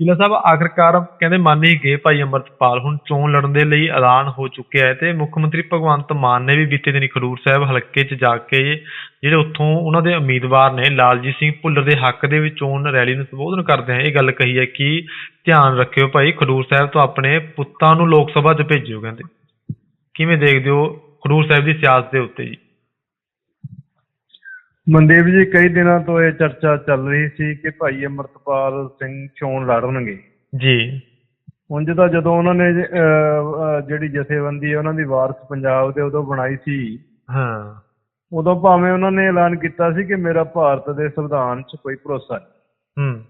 ਕਿਲਾ ਸਾਹਿਬ, ਆਖਰਕਾਰ ਕਹਿੰਦੇ ਮੰਨ ਹੀ ਗਏ ਭਾਈ ਅੰਮ੍ਰਿਤਪਾਲ। ਹੁਣ ਚੋਣ ਲੜਨ ਦੇ ਲਈ ਐਲਾਨ ਹੋ ਚੁੱਕਿਆ ਹੈ ਤੇ ਮੁੱਖ ਮੰਤਰੀ ਭਗਵੰਤ ਮਾਨ ਨੇ ਵੀ ਬੀਤੇ ਦਿਨੀ ਖਡੂਰ ਸਾਹਿਬ ਹਲਕੇ 'ਚ ਜਾ ਕੇ ਜਿਹੜੇ ਉੱਥੋਂ ਉਹਨਾਂ ਦੇ ਉਮੀਦਵਾਰ ਨੇ ਲਾਲਜੀਤ ਸਿੰਘ ਭੁੱਲਰ ਦੇ ਹੱਕ ਦੇ ਵਿੱਚ ਚੋਣ ਰੈਲੀ ਨੂੰ ਸੰਬੋਧਨ ਕਰਦੇ ਹੋਏ ਇਹ ਗੱਲ ਕਹੀ ਹੈ ਕਿ ਧਿਆਨ ਰੱਖਿਓ ਭਾਈ, ਖਡੂਰ ਸਾਹਿਬ ਤੋਂ ਆਪਣੇ ਪੁੱਤਾਂ ਨੂੰ ਲੋਕ ਸਭਾ 'ਚ ਭੇਜਿਓ ਕਹਿੰਦੇ। ਕਿਵੇਂ ਦੇਖਦੇ ਹੋ ਖਡੂਰ ਸਾਹਿਬ ਦੀ ਸਿਆਸਤ ਦੇ ਉੱਤੇ ਜੀ? ਮਨਦੀਪ ਜੀ ਕਈ ਦਿਨਾਂ ਤੋਂ ਇਹ ਚਰਚਾ ਚੱਲ ਰਹੀ ਸੀ ਕਿ ਭਾਈ ਅਮਰਤਪਾਲ ਸਿੰਘ ਚੋਣ ਲੜਨਗੇ। ਜੀ। ਉਂਝ ਤਾਂ ਜਦੋਂ ਉਹਨਾਂ ਨੇ ਜ- ਅਹ, ਅਹ, ਜਿਹੜੀ ਜਥੇਬੰਦੀ ਹੈ ਉਹਨਾਂ ਦੀ ਵਾਰਸ ਪੰਜਾਬ ਦੇ ਉਦੋਂ ਬਣਾਈ ਸੀ ਹਾਂ। ਉਦੋਂ ਭਾਵੇਂ ਉਹਨਾਂ ਨੇ ਐਲਾਨ ਕੀਤਾ ਸੀ ਕਿ ਮੇਰਾ ਭਾਰਤ ਦੇ ਸੰਵਿਧਾਨ 'ਚ ਕੋਈ ਭਰੋਸਾ ਨਹੀਂ। ਹੂੰ।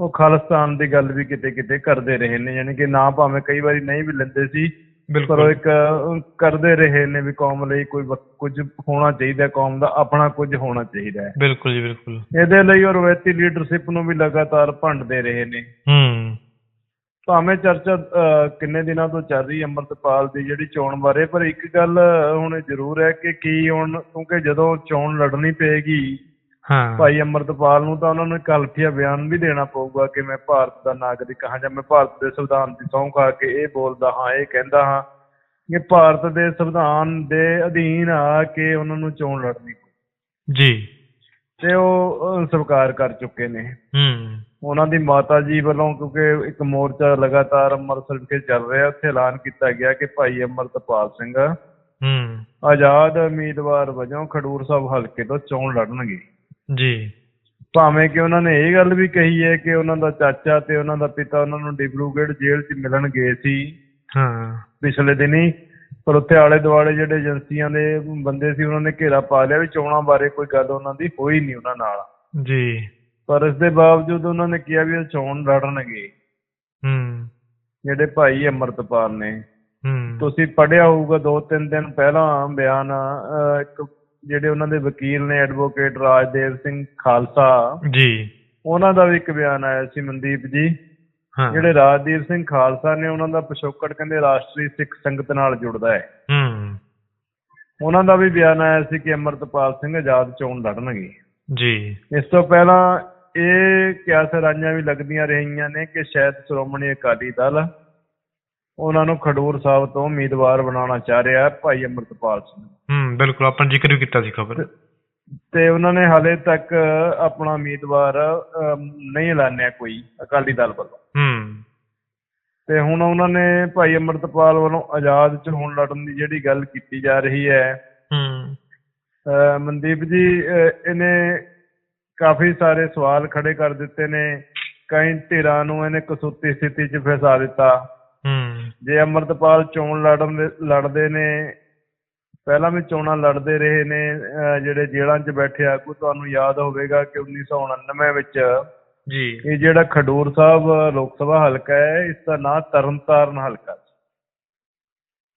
ਉਹ ਖਾਲਿਸਤਾਨ ਦੀ ਗੱਲ ਵੀ ਕਿਤੇ ਕਿਤੇ ਕਰਦੇ ਰਹੇ ਨੇ ਯਾਨੀ ਕਿ ਨਾ ਭਾਵੇਂ ਕਈ ਵਾਰੀ ਨਹੀਂ ਵੀ ਲੈਂਦੇ ਸੀ ਪਰ ਉਹ ਇੱਕ ਕਰਦੇ ਰਹੇ ਨੇ ਵੀ ਕੌਮ ਲਈ ਕੋਈ ਕੁਝ ਹੋਣਾ ਚਾਹੀਦਾ ਕੌਮ ਦਾ ਆਪਣਾ ਕੁਝ ਹੋਣਾ ਚਾਹੀਦਾ ਹੈ। ਬਿਲਕੁਲ ਜੀ ਬਿਲਕੁਲ। ਇਹਦੇ ਲਈ ਉਹ ਰਵਾਇਤੀ ਲੀਡਰਸ਼ਿਪ ਨੂੰ ਵੀ ਲਗਾਤਾਰ ਭੰਡਦੇ ਰਹੇ ਨੇ। ਹੂੰ। ਭਾਵੇਂ ਚਰਚਾ ਕਿੰਨੇ ਦਿਨਾਂ ਤੋਂ ਚੱਲ ਰਹੀ ਅੰਮ੍ਰਿਤਪਾਲ ਦੀ ਜਿਹੜੀ ਚੋਣ ਬਾਰੇ ਪਰ ਇੱਕ ਗੱਲ ਹੁਣ ਜ਼ਰੂਰ ਹੈ ਕਿ ਕੀ ਹੁਣ ਕਿਉਂਕਿ ਜਦੋਂ ਚੋਣ ਲੜਨੀ ਪਏਗੀ ਹਾਂ। ਭਾਈ ਅੰਮ੍ਰਿਤਪਾਲ ਨੂੰ ਤਾਂ ਉਹਨਾਂ ਨੂੰ ਇੱਕ ਹਲਫੀਆ ਬਿਆਨ ਵੀ ਦੇਣਾ ਪਊਗਾ ਕਿ ਮੈਂ ਭਾਰਤ ਦਾ ਨਾਗਰਿਕ ਹਾਂ ਜਾਂ ਮੈਂ ਭਾਰਤ ਦੇ ਸੰਵਿਧਾਨ ਦੀ ਸਹੁੰ ਖਾ ਕੇ ਇਹ ਬੋਲਦਾ ਹਾਂ ਇਹ ਕਹਿੰਦਾ ਹਾਂ ਕਿ ਭਾਰਤ ਦੇ ਸੰਵਿਧਾਨ ਦੇ ਅਧੀਨ ਆ ਕੇ ਉਹਨਾਂ ਨੂੰ ਚੋਣ ਲੜਨੀ ਜੀ। ਤੇ ਉਹ ਸਵੀਕਾਰ ਕਰ ਚੁੱਕੇ ਨੇ। ਹੂੰ। ਉਹਨਾਂ ਦੀ ਮਾਤਾ ਜੀ ਵੱਲੋਂ ਕਿਉਂਕਿ ਇੱਕ ਮੋਰਚਾ ਲਗਾਤਾਰ ਅੰਮ੍ਰਿਤਸਰ ਵਿਖੇ ਚੱਲ ਰਿਹਾ ਉੱਥੇ ਐਲਾਨ ਕੀਤਾ ਗਿਆ ਕਿ ਭਾਈ ਅੰਮ੍ਰਿਤਪਾਲ ਸਿੰਘ ਹੂੰ। ਆਜ਼ਾਦ ਉਮੀਦਵਾਰ ਵਜੋਂ ਖਡੂਰ ਸਾਹਿਬ ਹਲਕੇ ਤੋਂ ਚੋਣ ਲੜਨਗੇ। ਜੀ। ਭਾਵੇਂ ਕਿ ਉਹਨਾਂ ਨੇ ਇਹ ਗੱਲ ਵੀ ਕਹੀ ਹੈ ਕਿ ਉਹਨਾਂ ਦਾ ਚਾਚਾ ਤੇ ਉਹਨਾਂ ਦਾ ਪਿਤਾ ਉਹਨਾਂ ਨੂੰ ਡਿਬਰੂਗੜ੍ਹ ਜੇਲ੍ਹ 'ਚ ਮਿਲਣ ਗਏ ਸੀ। ਹਾਂ। ਪਿਛਲੇ ਦਿਨੀ ਪਰ ਉੱਥੇ ਆਲੇ ਦੁਆਲੇ ਜਿਹੜੇ ਏਜੰਸੀਆਂ ਦੇ ਬੰਦੇ ਸੀ ਉਹਨਾਂ ਨੇ ਘੇਰਾ ਪਾ ਲਿਆ ਵੀ ਚੋਣਾਂ ਬਾਰੇ ਕੋਈ ਗੱਲ ਉਹਨਾਂ ਦੀ ਹੋਈ ਨਹੀਂ ਉਹਨਾਂ ਨਾਲ। ਜੀ। ਪਰ ਇਸ ਦੇ ਬਾਵਜੂਦ ਉਹਨਾਂ ਨੇ ਕਿਹਾ ਵੀ ਉਹ ਚੋਣ ਲੜਨਗੇ। ਹੂੰ। ਜਿਹੜੇ ਭਾਈ ਅੰਮ੍ਰਿਤਪਾਲ ਨੇ। ਹੂੰ। ਤੁਸੀਂ ਪੜਿਆ ਹੋਊਗਾ ਦੋ ਤਿੰਨ ਦਿਨ ਪਹਿਲਾਂ ਬਿਆਨ ਇੱਕ ਜਿਹੜੇ ਉਹਨਾਂ ਦੇ ਵਕੀਲ ਨੇ ਐਡਵੋਕੇਟ ਰਾਜਦੇਵ ਸਿੰਘ ਖਾਲਸਾ। ਜੀ। ਉਹਨਾਂ ਦਾ ਵੀ ਇੱਕ ਬਿਆਨ ਆਇਆ ਸੀ ਮਨਦੀਪ ਜੀ। ਹਾਂ। ਜਿਹੜੇ ਰਾਜਦੀਪ ਸਿੰਘ ਖਾਲਸਾ ਨੇ ਉਹਨਾਂ ਦਾ ਪਿਛੋਕੜ ਕਹਿੰਦੇ ਰਾਸ਼ਟਰੀ ਸਿੱਖ ਸੰਗਤ ਨਾਲ ਜੁੜਦਾ ਹੈ। ਹੂੰ। ਉਹਨਾਂ ਦਾ ਵੀ ਬਿਆਨ ਆਇਆ ਸੀ ਕਿ ਅਮਰਤਪਾਲ ਸਿੰਘ ਆਜ਼ਾਦ ਚੋਣ ਲੜਨਗੇ। ਜੀ। ਇਸ ਤੋਂ ਪਹਿਲਾਂ ਇਹ ਕਿਆਸ ਰਾਈਆਂ ਵੀ ਲੱਗਦੀਆਂ ਰਹੀਆਂ ਨੇ ਕਿ ਸ਼ਾਇਦ ਸ਼੍ਰੋਮਣੀ ਅਕਾਲੀ ਦਲ ਉਹਨਾਂ ਨੂੰ ਖਡੂਰ ਸਾਹਿਬ ਤੋਂ ਉਮੀਦਵਾਰ ਬਣਾਉਣਾ ਚਾਹ ਰਿਹਾ ਹੈ ਭਾਈ ਅਮਰਤਪਾਲ ਸਿੰਘ। ਹੂੰ ਬਿਲਕੁਲ ਆਪਾਂ ਜ਼ਿਕਰ ਵੀ ਕੀਤਾ ਸੀ ਖਬਰ। ਤੇ ਉਹਨਾਂ ਨੇ ਹਾਲੇ ਤੱਕ ਆਪਣਾ ਉਮੀਦਵਾਰ ਅਮ, ਨਹੀਂ ਐਲਾਨਿਆ ਕੋਈ ਅਕਾਲੀ ਦਲ ਵੱਲੋਂ। ਹੂੰ। ਤੇ ਹੁਣ ਉਹਨਾਂ ਨੇ ਭਾਈ ਅਮਰਤਪਾਲ ਵੱਲੋਂ ਆਜ਼ਾਦ ਚ ਹੁਣ ਲੜਨ ਦੀ ਜਿਹੜੀ ਗੱਲ ਕੀਤੀ ਜਾ ਰਹੀ ਹੈ ਹੂੰ। ਅਹ ਮਨਦੀਪ ਜੀ ਅਹ ਇਹਨੇ ਕਾਫੀ ਸਾਰੇ ਸਵਾਲ ਖੜੇ ਕਰ ਦਿੱਤੇ ਨੇ ਕਈ ਧਿਰਾਂ ਨੂੰ ਇਹਨੇ ਕਸੂਤੀ ਸਥਿਤੀ 'ਚ ਫਸਾ ਦਿੱਤਾ। ਜੇ ਅਮਰਤਪਾਲ ਚੋਣ ਲੜਨ ਦੇ ਲੜਦੇ ਨੇ ਪਹਿਲਾਂ ਵੀ ਚੋਣਾਂ ਲੜਦੇ ਰਹੇ ਨੇ ਜਿਹੜੇ ਜੇਲ੍ਹਾਂ 'ਚ ਬੈਠੇ ਆਗੂ ਤੁਹਾਨੂੰ ਯਾਦ ਹੋਵੇਗਾ ਕਿ 1999 ਵਿੱਚ ਜੀ। ਇਹ ਜਿਹੜਾ ਖਡੂਰ ਸਾਹਿਬ ਲੋਕ ਸਭਾ ਹਲਕਾ ਹੈ ਇਸ ਦਾ ਨਾਂ ਤਰਨਤਾਰਨ ਹਲਕਾ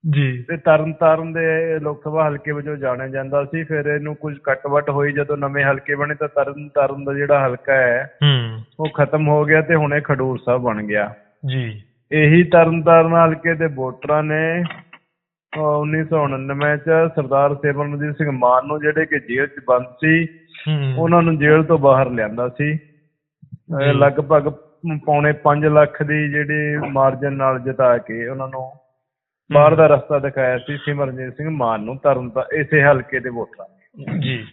ਜੀ। ਤੇ ਤਰਨਤਾਰਨ ਦੇ ਲੋਕ ਸਭਾ ਹਲਕੇ ਵਜੋਂ ਜਾਣਿਆ ਜਾਂਦਾ ਸੀ ਫਿਰ ਇਹਨੂੰ ਕੁਝ ਕੱਟਵਟ ਹੋਈ ਜਦੋਂ ਨਵੇਂ ਹਲਕੇ ਬਣੇ ਤਾਂ ਤਰਨਤਾਰਨ ਦਾ ਜਿਹੜਾ ਹਲਕਾ ਹੈ ਹੂੰ। ਉਹ ਖਤਮ ਹੋ ਗਿਆ ਤੇ ਹੁਣੇ ਖਡੂਰ ਸਾਹਿਬ ਬਣ ਗਿਆ। ਜੀ। ਇਹੀ ਤਰਨਤਾਰਨ ਹਲਕੇ ਦੇ ਵੋਟਰਾਂ ਨੇ ਅਹ 1999 ਚ ਸਰਦਾਰ ਸਿਮਰਨਜੀਤ ਸਿੰਘ ਮਾਨ ਨੂੰ ਜਿਹੜੇ ਕਿ ਜੇਲ੍ਹ 'ਚ ਬੰਦ ਸੀ ਉਹਨਾਂ ਨੂੰ ਜੇਲ੍ਹ ਤੋਂ ਬਾਹਰ ਲਿਆਂਦਾ ਸੀ। ਲਗਭਗ ਪੌਣੇ 5 ਲੱਖ ਦੀ ਜਿਹੜੀ ਮਾਰਜਨ ਨਾਲ ਜਿਤਾ ਕੇ ਉਹਨਾਂ ਨੂੰ ਬਾਹਰ ਦਾ ਰਸਤਾ ਦਿਖਾਇਆ ਸੀ ਸਿਮਰਨਜੀਤ ਸਿੰਘ ਮਾਨ ਨੂੰ ਤਰਨਤਾ ਇਸੇ ਹਲਕੇ ਦੇ ਵੋਟਰਾਂ ਨੇ। ਜੀ।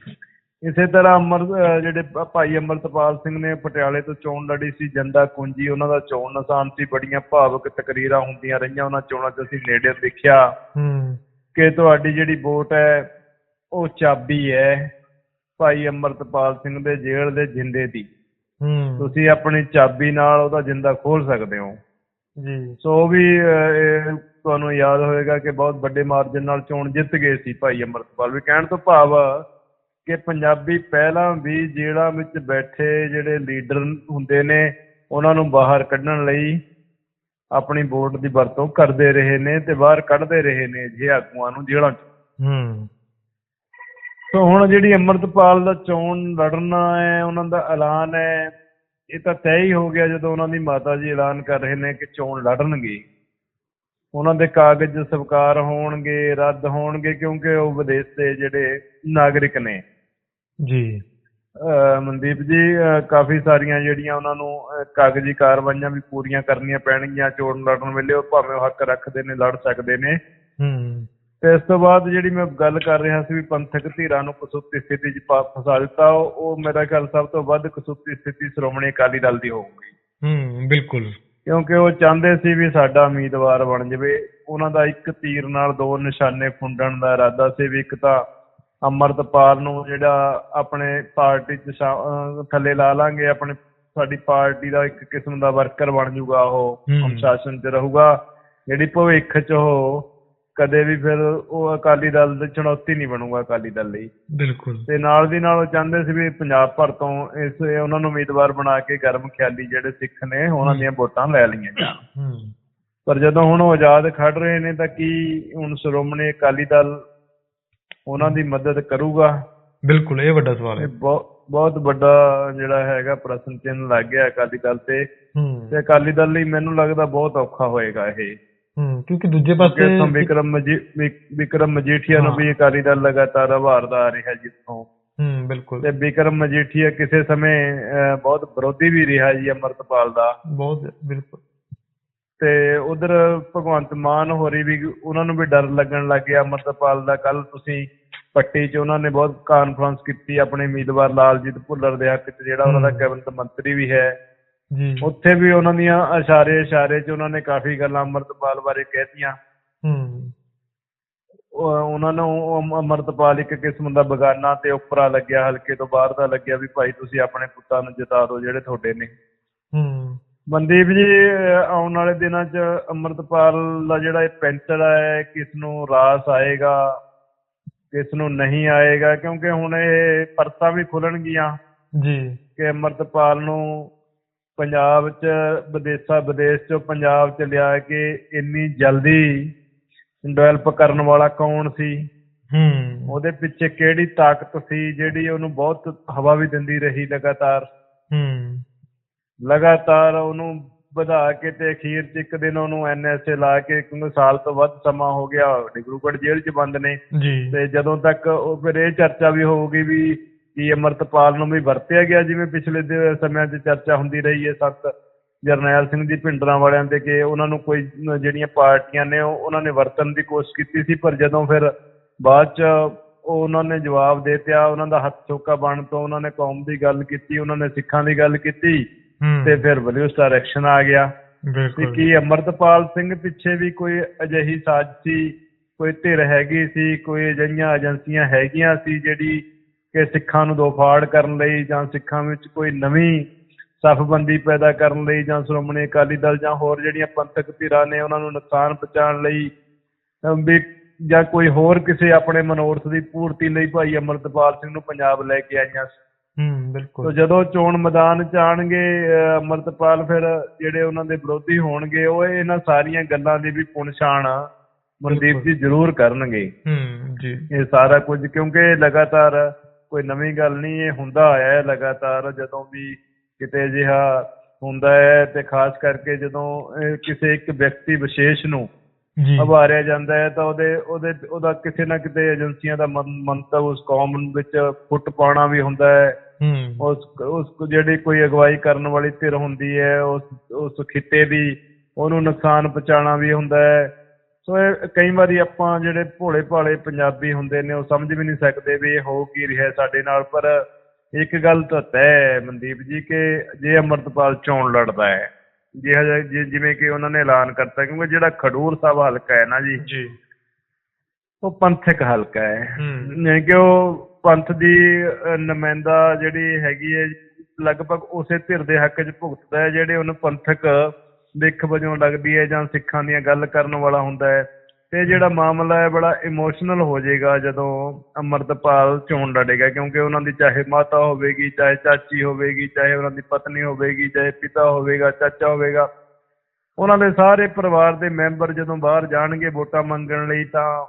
ਇਸੇ ਤਰ੍ਹਾਂ ਅਮਰ ਜਿਹੜੇ ਭਾਈ ਅਮਰਤਪਾਲ ਸਿੰਘ ਨੇ ਪਟਿਆਲੇ ਤੋਂ ਚੋਣ ਲੜੀ ਸੀ ਜੰਦਾ ਕੁੰਜੀ ਉਹਨਾਂ ਦਾ ਚੋਣ ਨਿਸ਼ਾਨ ਸੀ ਬੜੀਆਂ ਭਾਵਕ ਤਕਰੀਰਾਂ ਹੁੰਦੀਆਂ ਰਹੀਆਂ ਉਹਨਾਂ ਚੋਣਾਂ 'ਚ ਅਸੀਂ ਨੇੜੇ ਦੇਖਿਆ। ਹੂੰ। ਕਿ ਤੁਹਾਡੀ ਜਿਹੜੀ ਵੋਟ ਹੈ ਉਹ ਚਾਬੀ ਹੈ ਭਾਈ ਅਮਰਤਪਾਲ ਸਿੰਘ ਦੇ ਜੇਲ੍ਹ ਦੇ ਜਿੰਦੇ ਦੀ। ਹੂੰ। ਤੁਸੀਂ ਆਪਣੀ ਚਾਬੀ ਨਾਲ ਉਹਦਾ ਜਿੰਦਾ ਖੋਲ ਸਕਦੇ ਹੋ। ਜੀ। ਸੋ ਵੀ ਤੁਹਾਨੂੰ ਯਾਦ ਹੋਵੇਗਾ ਕਿ ਬਹੁਤ ਵੱਡੇ ਮਾਰਜਨ ਨਾਲ ਚੋਣ ਜਿੱਤ ਗਏ ਸੀ ਭਾਈ ਅਮਰਤਪਾਲ। ਵੀ ਕਹਿਣ ਤੋਂ ਭਾਵ ਕਿ ਪੰਜਾਬੀ ਪਹਿਲਾਂ ਵੀ ਜੇਲ੍ਹਾਂ ਵਿੱਚ ਬੈਠੇ ਜਿਹੜੇ ਲੀਡਰ ਹੁੰਦੇ ਨੇ ਉਹਨਾਂ ਨੂੰ ਬਾਹਰ ਕੱਢਣ ਲਈ ਆਪਣੀ ਵੋਟ ਦੀ ਵਰਤੋਂ ਕਰਦੇ ਰਹੇ ਨੇ ਤੇ ਬਾਹਰ ਕੱਢਦੇ ਰਹੇ ਨੇ ਜੇ ਆਗੂਆਂ ਨੂੰ ਜੇਲ੍ਹਾਂ 'ਚ। ਹੂੰ। ਸੋ ਹੁਣ ਜਿਹੜੀ ਅਮਰਤਪਾਲ ਦਾ ਚੋਣ ਲੜਨਾ ਹੈ ਉਹਨਾਂ ਦਾ ਐਲਾਨ ਹੈ ਇਹ ਤਾਂ ਤੈਅ ਹੀ ਹੋ ਗਿਆ ਜਦੋਂ ਉਹਨਾਂ ਦੀ ਮਾਤਾ ਜੀ ਐਲਾਨ ਕਰ ਰਹੇ ਨੇ ਕਿ ਚੋਣ ਲੜਨਗੇ। ਉਹਨਾਂ ਦੇ ਕਾਗਜ਼ ਸਵੀਕਾਰ ਹੋਣਗੇ ਰੱਦ ਹੋਣਗੇ ਕਿਉਂਕਿ ਉਹ ਵਿਦੇਸ਼ ਦੇ ਜਿਹੜੇ ਨਾਗਰਿਕ ਨੇ। ਜੀ। ਮਨਦੀਪ ਜੀ ਕਾਫੀ ਸਾਰੀਆਂ ਜਿਹੜੀਆਂ ਉਹਨਾਂ ਨੂੰ ਕਾਗਜ਼ੀ ਕਾਰਵਾਈਆਂ ਵੀ ਪੂਰੀਆਂ ਕਰਨੀਆਂ ਪੈਣਗੀਆਂ ਚੋਣ ਲੜਨ ਵੇਲੇ ਉਹ ਭਾਵੇਂ ਉਹ ਹੱਕ ਰੱਖਦੇ ਨੇ ਲੜ ਸਕਦੇ ਨੇ। ਹੂੰ। ਤੇ ਇਸ ਤੋਂ ਬਾਅਦ ਜਿਹੜੀ ਮੈਂ ਗੱਲ ਕਰ ਰਿਹਾ ਸੀ ਵੀ ਪੰਥਕ ਧਿਰਾਂ ਨੂੰ ਕਸੂਤੀ ਸਥਿਤੀ 'ਚ ਫਸਾ ਦਿੱਤਾ ਉਹ ਉਹ ਮੇਰਾ ਖਿਆਲ ਸਭ ਤੋਂ ਵੱਧ ਕਸੂਤੀ ਸਥਿਤੀ ਸ਼੍ਰੋਮਣੀ ਅਕਾਲੀ ਦਲ ਦੀ ਹੋਊਗੀ। ਹੂੰ ਬਿਲਕੁਲ। ਕਿਉਂਕਿ ਉਹ ਚਾਹੁੰਦੇ ਸੀ ਵੀ ਸਾਡਾ ਉਮੀਦਵਾਰ ਬਣ ਜਾਵੇ। ਉਹਨਾਂ ਦਾ ਇੱਕ ਤੀਰ ਨਾਲ ਦੋ ਨਿਸ਼ਾਨੇ ਫੁੰਡਣ ਦਾ ਇਰਾਦਾ ਸੀ ਵੀ ਇੱਕ ਤਾਂ ਅਮਰਤਪਾਲ ਨੂੰ ਜਿਹੜਾ ਆਪਣੇ ਪਾਰਟੀ 'ਚ ਸ਼ਾ- ਥੱਲੇ ਲਾ ਲਾਂਗੇ ਆਪਣੇ ਸਾਡੀ ਪਾਰਟੀ ਦਾ ਇੱਕ ਕਿਸਮ ਦਾ ਵਰਕਰ ਬਣ ਜਾਊਗਾ ਉਹ। ਅਨੁਸ਼ਾਸਨ 'ਚ ਰਹੂਗਾ। ਜਿਹੜੀ ਭਵਿੱਖ 'ਚ ਉਹ ਕਦੇ ਵੀ ਫਿਰ ਉਹ ਅਕਾਲੀ ਦਲ ਦੀ ਚੁਣੌਤੀ ਨਹੀਂ ਬਣੂਗਾ ਅਕਾਲੀ ਦਲ ਲਈ। ਬਿਲਕੁਲ। ਤੇ ਨਾਲ ਦੀ ਨਾਲ ਉਹ ਚਾਹੁੰਦੇ ਸੀ ਵੀ ਪੰਜਾਬ ਭਰ ਤੋਂ ਇਸ ਉਹਨਾਂ ਨੂੰ ਉਮੀਦਵਾਰ ਬਣਾ ਕੇ ਗਰਮ ਖਿਆਲੀ ਜਿਹੜੇ ਸਿੱਖ ਨੇ ਉਹਨਾਂ ਦੀਆਂ ਵੋਟਾਂ ਲੈ ਲਈਆਂ ਜਾਣ। ਪਰ ਜਦੋਂ ਹੁਣ ਉਹ ਆਜ਼ਾਦ ਖੜ ਰਹੇ ਨੇ ਤਾਂ ਕੀ ਹੁਣ ਸ਼੍ਰੋਮਣੀ ਅਕਾਲੀ ਦਲ ਉਹਨਾਂ ਦੀ ਮਦਦ ਕਰੂਗਾ। ਬਿਲਕੁਲ ਇਹ ਵੱਡਾ ਸਵਾਲ ਹੈ। ਬਹੁਤ ਵੱਡਾ ਜਿਹੜਾ ਹੈਗਾ ਪ੍ਰਸ਼ਨ ਚਿੰਨ੍ਹ ਲੱਗ ਗਿਆ ਅਕਾਲੀ ਦਲ ਤੇ। ਤੇ ਅਕਾਲੀ ਦਲ ਲਈ ਮੈਨੂੰ ਲੱਗਦਾ ਬਹੁਤ ਔਖਾ ਹੋਏਗਾ ਇਹ। ਹੂੰ ਕਿਉਂਕਿ ਦੂਜੇ ਪਾਸੇ ਵਿਕਰਮ ਵਿਕਰਮ ਮਜੀਠੀਆ ਨੂੰ। ਵੀ ਅਕਾਲੀ ਦਲ ਲਗਾਤਾਰ ਉਭਾਰਦਾ ਆ ਰਿਹਾ ਜਿੱਥੋਂ। ਹੂੰ ਬਿਲਕੁਲ। ਤੇ ਵਿਕਰਮ ਮਜੀਠੀਆ ਕਿਸੇ ਸਮੇਂ ਬਹੁਤ ਵਿਰੋਧੀ ਵੀ ਰਿਹਾ ਜੀ ਅਮਰਤਪਾਲ ਦਾ। ਬਹੁਤ ਬਿਲਕੁਲ। ਤੇ ਉਧਰ ਭਗਵੰਤ ਮਾਨ ਹੋਰੀ ਵੀ ਉਹਨਾਂ ਨੂੰ ਵੀ ਡਰ ਲੱਗਣ ਲੱਗ ਗਿਆ। ਅਮਰਤਪਾਲ ਦਾ ਕੱਲ ਤੁਸੀਂ ਪੱਟੀ 'ਚ ਉਹਨਾਂ ਨੇ ਬਹੁਤ ਕਾਨਫਰੰਸ ਕੀਤੀ ਆਪਣੇ ਉਮੀਦਵਾਰ ਲਾਲਜੀਤ ਭੁੱਲਰ ਦੇ ਹੱਕ 'ਚ ਜਿਹੜਾ ਉਹਨਾਂ ਦਾ। ਕੈਬਨਿਟ ਮੰਤਰੀ ਵੀ ਹੈ। ਜੀ। ਉੱਥੇ ਵੀ ਉਹਨਾਂ ਦੀਆਂ ਇਸ਼ਾਰੇ ਇਸ਼ਾਰੇ 'ਚ ਉਹਨਾਂ ਨੇ ਕਾਫੀ ਗੱਲਾਂ ਅਮਰਤਪਾਲ ਬਾਰੇ ਕਹਿਤੀਆਂ। ਹੂੰ। ਉਹ- ਉਹਨਾਂ ਨੂੰ ਅਮ- ਅਮਰਤਪਾਲ ਇੱਕ ਕਿਸਮ ਦਾ ਬਗਾਨਾ ਤੇ ਉੱਪਰਾ ਲੱਗਿਆ ਹਲਕੇ ਤੋਂ ਬਾਹਰ ਦਾ ਲੱਗਿਆ ਵੀ ਭਾਈ ਤੁਸੀਂ ਆਪਣੇ ਪੁੱਤਾਂ ਨੂੰ ਜਿਤਾ ਦਿਓ ਜਿਹੜੇ ਤੁਹਾਡੇ ਨੇ। ਹੂੰ। ਮਨਦੀਪ ਜੀ ਆਉਣ ਵਾਲੇ ਦਿਨਾਂ 'ਚ ਅਮਰਤਪਾਲ ਦਾ ਜਿਹੜਾ ਇਹ ਪੈਂਚਰ ਹੈ ਕਿਸ ਨੂੰ ਰਾਸ ਆਏਗਾ? ਕਿਸ ਨੂੰ ਨਹੀਂ ਆਏਗਾ ਕਿਉਂਕਿ ਹੁਣ ਇਹ ਪਰਤਾਂ ਵੀ ਖੁੱਲਣਗੀਆਂ। ਜੀ। ਕਿ ਅਮਰਤਪਾਲ ਨੂੰ ਪੰਜਾਬ 'ਚ ਵਿਦੇਸ਼ਾਂ ਵਿਦੇਸ਼ 'ਚੋਂ ਪੰਜਾਬ 'ਚ ਲਿਆ ਕੇ ਇੰਨੀ ਜਲਦੀ ਡਿਵੈਲਪ ਕਰਨ ਵਾਲਾ ਕੌਣ ਸੀ? ਹੂੰ। ਉਹਦੇ ਪਿੱਛੇ ਕਿਹੜੀ ਤਾਕਤ ਸੀ ਜਿਹੜੀ ਉਹਨੂੰ ਬਹੁਤ ਹਵਾ ਵੀ ਦਿੰਦੀ ਰਹੀ ਲਗਾਤਾਰ? ਹੂੰ। ਲਗਾਤਾਰ ਉਹਨੂੰ ਵਧਾ ਕੇ ਤੇ ਅਖੀਰ 'ਚ ਇੱਕ ਦਿਨ ਉਹਨੂੰ ਐਨਐਸਏ ਲਾ ਕੇ ਕਿਉਂਕਿ ਸਾਲ ਤੋਂ ਵੱਧ ਸਮਾਂ ਹੋ ਗਿਆ ਡਿਬਰੂਗੜ੍ਹ ਜੇਲ੍ਹ 'ਚ ਬੰਦ ਨੇ। ਤੇ ਜਦੋਂ ਤੱਕ ਉਹ ਫਿਰ ਇਹ ਚਰਚਾ ਵੀ ਹੋਊਗੀ ਵੀ ਕੀ ਅਮਰਤਪਾਲ ਨੂੰ ਵੀ ਵਰਤਿਆ ਗਿਆ ਜਿਵੇਂ ਪਿਛਲੇ ਦੇ ਸਮਿਆਂ 'ਚ ਚਰਚਾ ਹੁੰਦੀ ਰਹੀ ਹੈ ਸਖਤ। ਜਰਨੈਲ ਸਿੰਘ ਦੀ ਭਿੰਡਰਾਂ ਵਾਲਿਆਂ ਤੇ ਕਿ ਉਹਨਾਂ ਨੂੰ ਕੋਈ ਜਿਹੜੀਆਂ ਪਾਰਟੀਆਂ ਨੇ ਉਹ ਉਹਨਾਂ ਨੇ ਵਰਤਣ ਦੀ ਕੋਸ਼ਿਸ਼ ਕੀਤੀ ਸੀ ਪਰ ਜਦੋਂ ਫਿਰ ਬਾਅਦ 'ਚ ਉਹ ਉਹਨਾਂ ਨੇ ਜਵਾਬ ਦੇ ਦਿੱਤਾ ਉਹਨਾਂ ਦਾ ਹੱਥ ਚੌਕਾ ਬਣ ਤੋਂ ਉਹਨਾਂ ਨੇ ਕੌਮ ਦੀ ਗੱਲ ਕੀਤੀ ਉਹਨਾਂ ਨੇ ਸਿੱਖਾਂ ਦੀ ਗੱਲ ਕੀਤੀ। ਤੇ ਫਿਰ ਬਲੂਸਟਰ ਐਕਸ਼ਨ ਆ ਗਿਆ। ਬਿਲਕੁਲ ਕੀ ਅਮਰਤਪਾਲ ਸਿੰਘ ਪਿੱਛੇ ਵੀ ਕੋਈ ਅਜਿਹੀ ਸਾਜ਼ਿਸ਼ੀ ਕੋਈ ਧਿਰ ਹੈਗੀ ਸੀ ਕੋਈ ਅਜਿਹੀਆਂ ਏਜੰਸੀਆਂ ਹੈਗੀਆਂ ਸੀ ਜਿਹੜੀ ਕਿ ਸਿੱਖਾਂ ਨੂੰ ਦੋ ਫਾੜ ਕਰਨ ਲਈ ਜਾਂ ਸਿੱਖਾਂ ਵਿੱਚ ਕੋਈ ਨਵੀਂ ਸਫਬੰਦੀ ਪੈਦਾ ਕਰਨ ਲਈ ਜਾਂ ਸ਼੍ਰੋਮਣੀ ਅਕਾਲੀ ਦਲ ਜਾਂ ਹੋਰ ਜਿਹੜੀਆਂ ਪੰਥਕ ਧਿਰਾਂ ਨੇ ਉਹਨਾਂ ਨੂੰ ਨੁਕਸਾਨ ਪਹੁੰਚਾਉਣ ਲਈ ਵੀ ਜਾਂ ਕੋਈ ਹੋਰ ਕਿਸੇ ਆਪਣੇ ਮਨੋਰਥ ਦੀ ਪੂਰਤੀ ਲਈ ਭਾਈ ਅਮਰਤਪਾਲ ਸਿੰਘ ਨੂੰ ਪੰਜਾਬ ਲੈ ਕੇ ਆਈਆਂ ਸੀ। ਹੂੰ ਤੋ ਬਿਲਕੁਲ ਜਦੋਂ ਚੋਣ ਮੈਦਾਨ ਚ ਆਣਗੇ ਅਮਰਤਪਾਲ ਫਿਰ ਜਿਹੜੇ ਉਹਨਾਂ ਦੇ ਵਿਰੋਧੀ ਹੋਣਗੇ ਉਹ ਇਹਨਾਂ ਸਾਰੀਆਂ ਗੱਲਾਂ ਦੀ ਵੀ ਪੁਣਛਾਣ ਮਨਦੀਪ ਜੀ ਜ਼ਰੂਰ ਕਰਨਗੇ। ਹੂੰ ਜੀ। ਇਹ ਸਾਰਾ ਕੁਝ ਕਿਉਂਕਿ ਲਗਾਤਾਰ ਕੋਈ ਨਵੀਂ ਗੱਲ ਨਹੀਂ ਇਹ ਹੁੰਦਾ ਆਇਆ ਹੈ ਲਗਾਤਾਰ ਜਦੋਂ ਵੀ ਕਿਤੇ ਅਜਿਹਾ ਹੁੰਦਾ ਹੈ ਤੇ ਖਾਸ ਕਰਕੇ ਜਦੋਂ ਕਿਸੇ ਇੱਕ ਵਿਅਕਤੀ ਵਿਸ਼ੇਸ਼ ਨੂੰ ਜੀ। ਉਭਾਰਿਆ ਜਾਂਦਾ ਹੈ ਤਾਂ ਉਹਦੇ ਉਹਦੇ ਉਹਦਾ ਕਿਸੇ ਨਾ ਕਿਤੇ ਏਜੰਸੀਆਂ ਦਾ ਮੰਤਵ ਉਸ ਕੌਮ ਵਿੱਚ ਫੁੱਟ ਪਾਉਣਾ ਵੀ ਹੁੰਦਾ ਹੂੰ। ਉਸ ਉਸ ਜਿਹੜੀ ਕੋਈ ਅਗਵਾਈ ਕਰਨ ਵਾਲੀ ਧਿਰ ਹੁੰਦੀ ਹੈ ਉਸ ਉਸ ਖਿੱਤੇ ਦੀ ਉਹਨੂੰ ਨੁਕਸਾਨ ਪਹੁੰਚਾਉਣਾ ਵੀ ਹੁੰਦਾ ਹੈ। ਸੋ ਇਹ ਕਈ ਵਾਰੀ ਆਪਾਂ ਜਿਹੜੇ ਭੋਲੇ ਭਾਲੇ ਪੰਜਾਬੀ ਹੁੰਦੇ ਨੇ ਉਹ ਸਮਝ ਵੀ ਨਹੀਂ ਸਕਦੇ ਵੀ ਇਹ ਹੋ ਕੀ ਰਿਹਾ ਸਾਡੇ ਨਾਲ ਪਰ ਇੱਕ ਗੱਲ ਤਾਂ ਤੈਅ ਹੈ ਮਨਦੀਪ ਜੀ ਕਿ ਜੇ ਅਮਰਤਪਾਲ ਚੋਣ ਲੜਦਾ ਹੈ ਜਿਹਾ ਜਿਹਾ- ਜਿ- ਜਿਵੇਂ ਕਿ ਉਹਨਾਂ ਨੇ ਐਲਾਨ ਕਰਤਾ ਕਿਉਂਕਿ ਜਿਹੜਾ ਖਡੂਰ ਸਾਹਿਬ ਹਲਕਾ ਹੈ ਨਾ ਜੀ ਜੀ। ਉਹ ਪੰਥਕ ਹਲਕਾ ਹੈ। ਨਹੀਂ ਕਿ ਉਹ ਪੰਥ ਦੀ ਅਹ, ਨੁਮਾਇੰਦਾ ਜਿਹੜੀ ਹੈਗੀ ਹੈ ਲਗਭਗ ਉਸੇ ਧਿਰ ਦੇ ਹੱਕ 'ਚ ਭੁਗਤਦਾ ਹੈ ਜਿਹੜੇ ਉਹਨੂੰ ਪੰਥਕ ਦਿੱਖ ਵਜੋਂ ਲੱਗਦੀ ਹੈ ਜਾਂ ਸਿੱਖਾਂ ਦੀਆਂ ਗੱਲ ਕਰਨ ਵਾਲਾ ਹੁੰਦਾ ਹੈ। ਤੇ ਜਿਹੜਾ ਮਾਮਲਾ ਹੈ ਬੜਾ ਇਮੋਸ਼ਨਲ ਹੋ ਜਾਏਗਾ ਜਦੋਂ ਅਮਰਤਪਾਲ ਚੋਣ ਲੜੇਗਾ ਕਿਉਂਕਿ ਉਹਨਾਂ ਦੀ ਚਾਹੇ ਮਾਤਾ ਹੋਵੇਗੀ ਚਾਹੇ ਚਾਚੀ ਹੋਵੇਗੀ ਚਾਹੇ ਉਹਨਾਂ ਦੀ ਪਤਨੀ ਹੋਵੇਗੀ ਚਾਹੇ ਪਿਤਾ ਹੋਵੇਗਾ ਚਾਚਾ ਹੋਵੇਗਾ। ਉਹਨਾਂ ਦੇ ਸਾਰੇ ਪਰਿਵਾਰ ਦੇ ਮੈਂਬਰ ਜਦੋਂ ਬਾਹਰ ਜਾਣਗੇ ਵੋਟਾਂ ਮੰਗਣ ਲਈ ਤਾਂ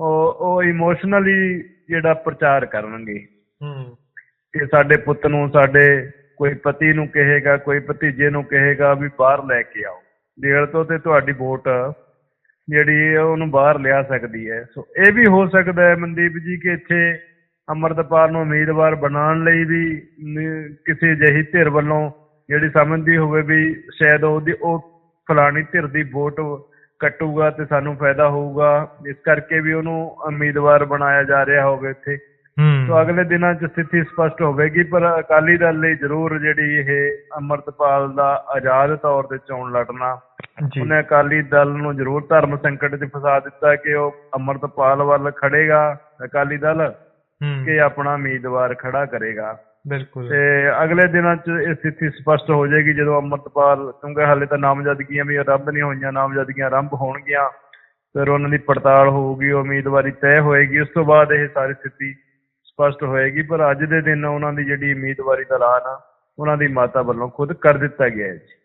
ਉਹ ਉਹ ਇਮੋਸ਼ਨਲੀ ਜਿਹੜਾ ਪ੍ਰਚਾਰ ਕਰਨਗੇ। ਹੂੰ। ਕਿ ਸਾਡੇ ਪੁੱਤ ਨੂੰ ਸਾਡੇ ਕੋਈ ਪਤੀ ਨੂੰ ਕਹੇਗਾ ਕੋਈ ਭਤੀਜੇ ਨੂੰ ਕਹੇਗਾ ਵੀ ਬਾਹਰ ਲੈ ਕੇ ਆਓ। ਜੇਲ੍ਹ ਤੋਂ ਤੇ ਤੁਹਾਡੀ ਵੋਟ ਜਿਹੜੀ ਉਹਨੂੰ ਬਾਹਰ ਲਿਆ ਸਕਦੀ ਹੈ। ਸੋ ਇਹ ਵੀ ਹੋ ਸਕਦਾ ਹੈ ਮਨਦੀਪ ਜੀ ਕਿ ਇੱਥੇ ਅੰਮ੍ਰਿਤਪਾਲ ਨੂੰ ਉਮੀਦਵਾਰ ਬਣਾਉਣ ਲਈ ਵੀ ਕਿਸੇ ਅਜਿਹੀ ਧਿਰ ਵੱਲੋਂ ਜਿਹੜੀ ਸਮਝਦੀ ਹੋਵੇ ਵੀ ਸ਼ਾਇਦ ਉਹਦੀ ਉਹ ਫਲਾਣੀ ਧਿਰ ਦੀ ਵੋਟ ਕੱਟੂਗਾ ਤੇ ਸਾਨੂੰ ਫਾਇਦਾ ਹੋਊਗਾ। ਇਸ ਕਰਕੇ ਵੀ ਉਹਨੂੰ ਉਮੀਦਵਾਰ ਬਣਾਇਆ ਜਾ ਰਿਹਾ ਹੋਵੇ ਇੱਥੇ। ਹੂੰ। ਸੋ ਅਗਲੇ ਦਿਨਾਂ 'ਚ ਸਥਿਤੀ ਸਪਸ਼ਟ ਹੋਵੇਗੀ ਪਰ ਅਕਾਲੀ ਦਲ ਲਈ ਜ਼ਰੂਰ ਜਿਹੜੀ ਇਹ ਅੰਮ੍ਰਿਤਪਾਲ ਦਾ ਆਜ਼ਾਦ ਤੌਰ ਤੇ ਚੋਣ ਲੜਨਾ ਉਹਨੇ ਅਕਾਲੀ ਦਲ ਨੂੰ ਜ਼ਰੂਰ ਧਰਮ ਸੰਕਟ 'ਚ ਫਸਾ ਦਿੱਤਾ ਕਿ ਉਹ ਅੰਮ੍ਰਿਤਪਾਲ ਵੱਲ ਖੜੇਗਾ। ਅਕਾਲੀ ਦਲ ਕਿ ਆਪਣਾ ਉਮੀਦਵਾਰ ਖੜਾ ਕਰੇਗਾ। ਬਿਲਕੁਲ। ਤੇ ਅਗਲੇ ਦਿਨਾਂ 'ਚ ਇਹ ਸਥਿਤੀ ਸਪਸ਼ਟ ਹੋ ਜਾਏਗੀ ਜਦੋਂ ਅੰਮ੍ਰਿਤਪਾਲ ਕਿਉਂਕਿ ਹਾਲੇ ਤਾਂ ਨਾਮਜ਼ਦਗੀਆਂ ਵੀ ਆਰੰਭ ਨਹੀਂ ਹੋਈਆਂ, ਨਾਮਜ਼ਦਗੀਆਂ ਆਰੰਭ ਹੋਣਗੀਆਂ, ਫਿਰ ਉਹਨਾਂ ਦੀ ਪੜਤਾਲ ਹੋਊਗੀ, ਉਮੀਦਵਾਰੀ ਤੈਅ ਹੋਏਗੀ, ਉਸ ਤੋਂ ਬਾਅਦ ਇਹ ਸਾਰੀ ਸਥਿਤੀ ਸਪਸ਼ਟ ਹੋਏਗੀ, ਪਰ ਅੱਜ ਦੇ ਦਿਨ ਉਹਨਾਂ ਦੀ ਜਿਹੜੀ ਉਮੀਦਵਾਰੀ ਦਾ ਐਲਾਨ ਆ, ਉਹਨਾਂ ਦੀ ਮਾਤਾ ਵੱਲੋਂ ਖੁਦ ਕਰ ਦਿੱਤਾ ਗਿਆ ਹੈ ਜੀ।